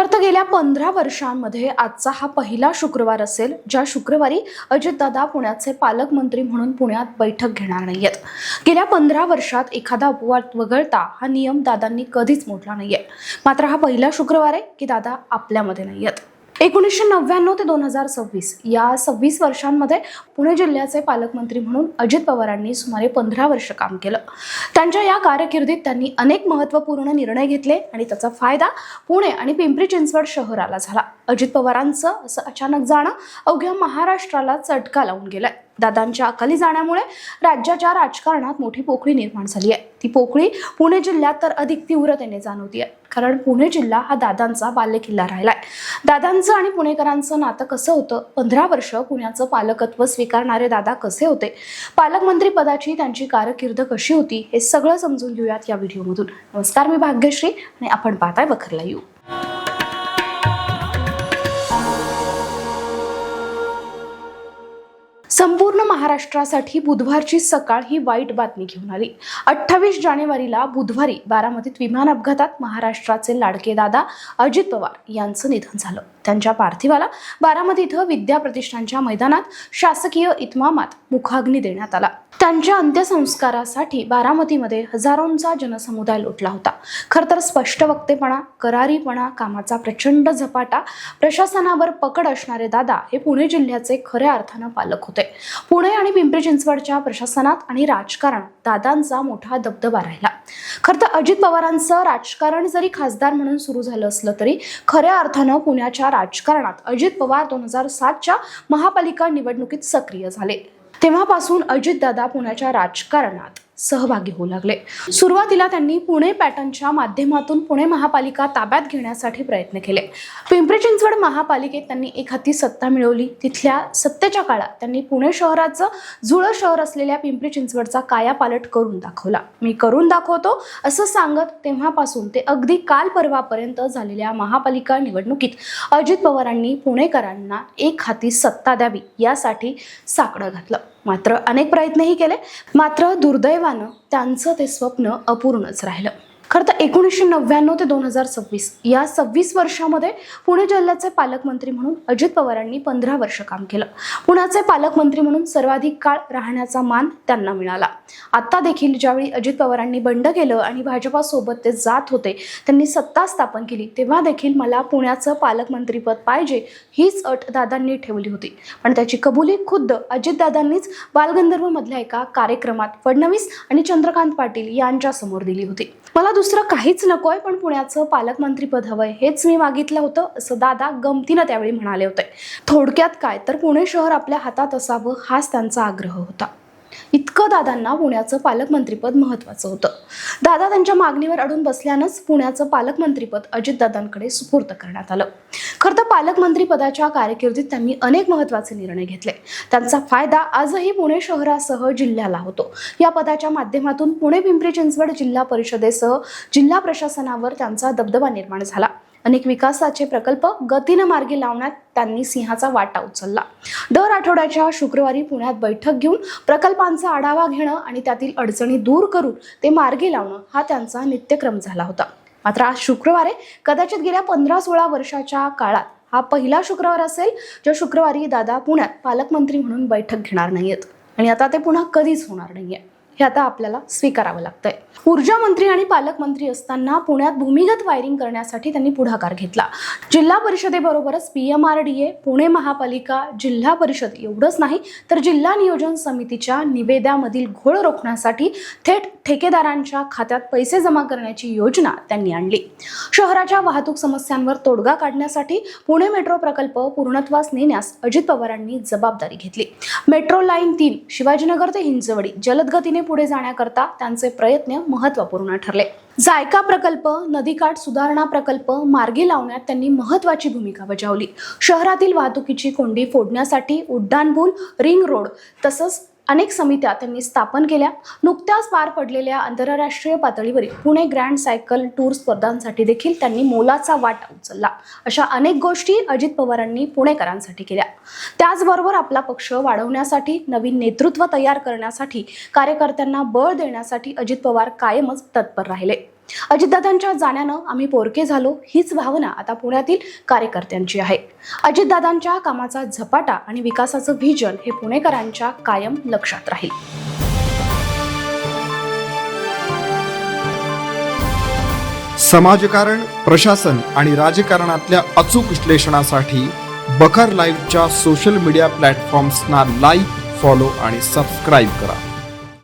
खर तर गेल्या पंधरा वर्षांमध्ये आजचा हा पहिला शुक्रवार असेल ज्या शुक्रवारी अजितदादा पुण्याचे पालकमंत्री म्हणून पुण्यात बैठक घेणार नाहीयेत. गेल्या पंधरा वर्षात एखादा अपवाद वगळता हा नियम दादांनी कधीच मोडला नाहीये. मात्र हा पहिला शुक्रवार आहे की दादा आपल्यामध्ये नाहीयेत. एकोणीसशे नव्याण्णव ते दोन हजार सव्वीस या सव्वीस वर्षांमध्ये पुणे जिल्ह्याचे पालकमंत्री म्हणून अजित पवारांनी सुमारे पंधरा वर्ष काम केलं. त्यांच्या या कारकिर्दीत त्यांनी अनेक महत्त्वपूर्ण निर्णय घेतले आणि त्याचा फायदा पुणे आणि पिंपरी चिंचवड शहराला झाला. अजित पवारांचं असं अचानक जाणं अवघ्या महाराष्ट्राला चटका लावून गेलाय. दादांच्या अकाली जाण्यामुळे राज्याच्या राजकारणात मोठी पोकळी निर्माण झाली आहे. ती पोकळी पुणे जिल्ह्यात तर अधिक तीव्रतेने जाणवती आहे कारण पुणे जिल्हा हा दादांचा बाल्यकिल्ला आहे दादांचं आणि पुणेकरांचं नातं कसं होतं? पंधरा वर्ष पुण्याचं पालकत्व स्वीकारणारे दादा कसे होते? पालकमंत्री पदाची त्यांची कारकीर्द कशी होती? हे सगळं समजून घेऊयात या व्हिडिओमधून. नमस्कार मी भाग्यश्री आणि आपण पाहताय बखरला येऊ महाराष्ट्रासाठी बुधवारची सकाळ ही वाईट बातमी घेऊन आली. अठ्ठावीस जानेवारीला बुधवारी बारामतीत विमान अपघातात महाराष्ट्राचे लाडके दादा अजित पवार यांचं निधन झालं. त्यांच्या पार्थिवाला बारामती इथं विद्या प्रतिष्ठानच्या मैदानात शासकीय इतमामात मुखाग्नी देण्यात आला. त्यांच्या अंत्यसंस्कारासाठी बारामतीमध्ये हजारोंचा जनसमुदाय लोटला होता. खरं तर स्पष्ट वक्तेपणा करारीपणा कामाचा प्रचंड झपाटा प्रशासनावर पकड असणारे दादा हे पुणे जिल्ह्याचे खऱ्या अर्थानं पालक होते. पुणे आणि पिंपरी चिंचवडच्या प्रशासनात आणि राजकारण दादांचा मोठा दबदबा राहिला. खरं तर अजित पवारांचं राजकारण जरी खासदार म्हणून सुरू झालं असलं तरी खऱ्या अर्थानं पुण्याच्या राजकारणात अजित पवार दोन हजार सातच्या महापालिका निवडणुकीत सक्रिय झाले. तेव्हापासून अजितदादा पुण्याच्या राजकारणात सहभागी होऊ लागले. सुरुवातीला त्यांनी पुणे पॅटर्नच्या माध्यमातून पुणे महापालिका ताब्यात घेण्यासाठी प्रयत्न केले. पिंपरी चिंचवड महापालिकेत त्यांनी एक हाती सत्ता मिळवली. तिथल्या सत्तेच्या काळात त्यांनी पुणे शहराचं जुळं शहर असलेल्या पिंपरी चिंचवडचा कायापालट करून दाखवला. मी करून दाखवतो असं सांगत तेव्हापासून ते अगदी काल परवापर्यंत झालेल्या महापालिका निवडणुकीत अजित पवारांनी पुणेकरांना एक हाती सत्ता द्यावी यासाठी साकडं घातलं. मात्र अनेक प्रयत्नही केले. मात्र दुर्दैवानं त्यांचं ते स्वप्न अपूर्णच राहिलं. खरं तर एकोणीसशे नव्याण्णव ते दोन हजार सव्वीस या सव्वीस वर्षामध्ये पुणे जिल्ह्याचे पालकमंत्री म्हणून अजित पवारांनी पंधरा वर्ष काम केलं. पुण्याचे पालकमंत्री म्हणून सर्वाधिक काळ राहण्याचा मान त्यांना मिळाला. आता देखील ज्यावेळी अजित पवारांनी बंड केलं आणि भाजपासोबत ते जात होते त्यांनी सत्ता स्थापन केली तेव्हा देखील मला पुण्याचं पालकमंत्रीपद पाहिजे हीच अट दादांनी ठेवली होती. पण त्याची कबुली खुद्द अजितदादांनीच बालगंधर्वमधल्या एका कार्यक्रमात फडणवीस आणि चंद्रकांत पाटील यांच्यासमोर दिली होती. मला दुसरं काहीच नकोय पण पुण्याचं पालकमंत्रीपद हवंय हेच मी मागितलं होतं असं दादा गमतीनं त्यावेळी म्हणाले होते. थोडक्यात काय? तर पुणे शहर आपल्या हातात असावं हाच त्यांचा आग्रह होता. इतकं दादांना पुण्याचं पालकमंत्रीपद महत्वाचं होतं. दादा त्यांच्या मागणीवर अडून बसल्यानंच पुण्याचं पालकमंत्रीपद अजितदादांकडे सुपूर्द करण्यात आलं. खरं तर पालकमंत्रीपदाच्या कारकिर्दीत त्यांनी अनेक महत्त्वाचे निर्णय घेतले. त्यांचा फायदा आजही पुणे शहरासह जिल्ह्याला होतो. या पदाच्या माध्यमातून पुणे पिंपरी चिंचवड जिल्हा परिषदेसह जिल्हा प्रशासनावर त्यांचा दबदबा निर्माण झाला. अनेक विकासाचे प्रकल्प गतीनं मार्गी लावण्यात त्यांनी सिंहाचा वाटा उचलला. दर आठवड्याच्या शुक्रवारी पुण्यात बैठक घेऊन प्रकल्पांचा आढावा घेणं आणि त्यातील अडचणी दूर करून ते मार्गी लावणं हा त्यांचा नित्यक्रम झाला होता. मात्र आज शुक्रवारे कदाचित गेल्या पंधरा सोळा वर्षाच्या काळात हा पहिला शुक्रवार असेल ज्या शुक्रवारी दादा पुण्यात पालकमंत्री म्हणून बैठक घेणार नाहीयेत. आणि आता ते पुन्हा कधीच होणार नाहीये. हे आता आपल्याला स्वीकारावं लागतंय. ऊर्जा मंत्री आणि पालकमंत्री असताना पुण्यात भूमिगत वायरिंग करण्यासाठी त्यांनी पुढाकार घेतला. जिल्हा परिषदेबरोबरच P M R D A Pune महापालिका जिल्हा परिषद एवढंच नाही तर जिल्हा नियोजन समितीच्या निवेद्यामधील घोळ रोखण्यासाठी थेट ठेकेदारांच्या खात्यात पैसे जमा करण्याची योजना त्यांनी आणली. शहराच्या वाहतूक समस्यांवर तोडगा काढण्यासाठी पुणे मेट्रो प्रकल्प पूर्णत्वास नेण्यास अजित पवारांनी जबाबदारी घेतली. मेट्रो लाईन तीन शिवाजीनगर ते हिंजवडी जलद गतीने पुढे जाण्याकरता त्यांचे प्रयत्न महत्त्वपूर्ण ठरले. जायका प्रकल्प नदीकाठ सुधारणा प्रकल्प मार्गी लावण्यात त्यांनी महत्वाची भूमिका बजावली. शहरातील वाहतुकीची कोंडी फोडण्यासाठी उड्डाणपूल रिंग रोड तसंच अनेक समित्या त्यांनी स्थापन केल्या. नुकत्याच पार पडलेल्या आंतरराष्ट्रीय पातळीवरील पुणे ग्रँड सायकल टूर स्पर्धांसाठी देखील त्यांनी मोलाचा वाटा उचलला. अशा अनेक गोष्टी अजित पवारांनी पुणेकरांसाठी केल्या. त्याचबरोबर आपला पक्ष वाढवण्यासाठी नवीन नेतृत्व तयार करण्यासाठी कार्यकर्त्यांना बळ देण्यासाठी अजित पवार कायमच तत्पर राहिले. अजितदादांच्या जाण्यानं आम्ही पोरके झालो हीच भावना आता पुण्यातील कार्यकर्त्यांची आहे. अजितदादांच्या कामाचा झपाटा आणि विकासाचं व्हिजन हे पुणेकरांच्या कायम लक्षात राहील. समाजकारण प्रशासन आणि राजकारणातल्या अचूक विश्लेषणासाठी बखर लाईव्हच्या सोशल मीडिया प्लॅटफॉर्म्सना लाईक फॉलो आणि सबस्क्राईब करा.